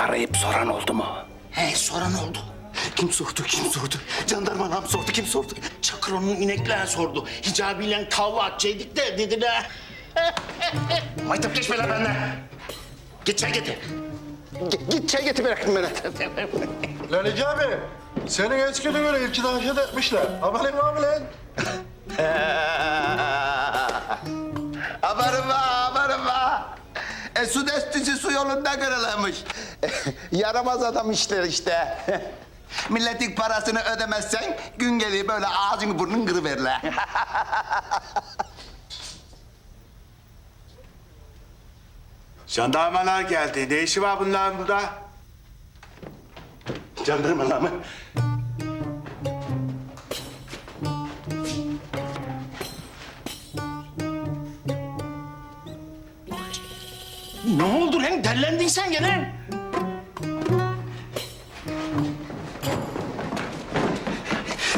arayıp soran oldu mu? He soran oldu. Kim sordu, kim sordu? Jandarma mı sordu, kim sordu? Çakıron'un inekler sordu. Hicabiyle kavga atacaktık da dediler. Maytap geçme lan benden. Git çay getir. Git, git çay getir bırakın beni. Lan Hicabi, senin eskide göre ilki daha şey etmişler. Haberin var mı lan? Haberim var, haberim var. E, su destisi su yolunda kırılmış. Yaramaz adam işler işte. Milletin parasını ödemezsen gün geliyor böyle ağzını burnunu kırıverirler. Jandarmalar geldi. Ne işi var bunların burada? Jandarmalar mı? Oldu lan? Derlendin sen gene.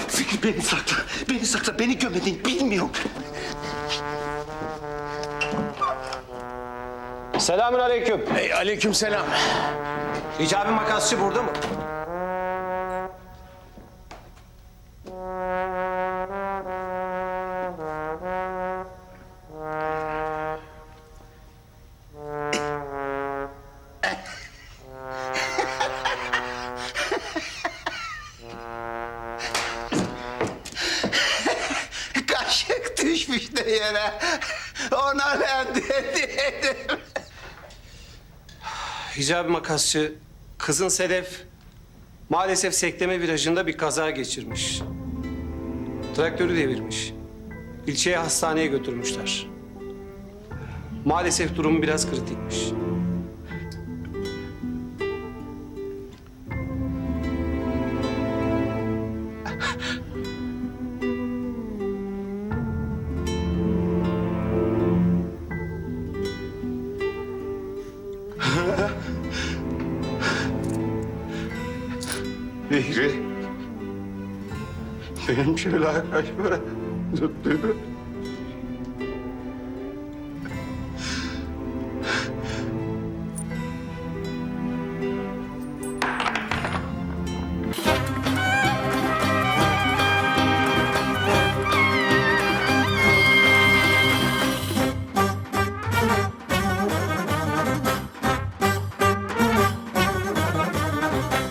Fikri beni sakla, beni sakla, beni gömedin bilmiyorum. Selamün aleyküm selam. Hicabi makasçı burada mı? Düşmüş de yere. Ona ben dedim. Hicabi makasçı, kızın Sedef maalesef sekleme virajında bir kaza geçirmiş. Traktörü devirmiş. İlçeye hastaneye götürmüşler. Maalesef durumu biraz kritikmiş. Fikri. Benim şöyle arkadaş böyle tuttuydu.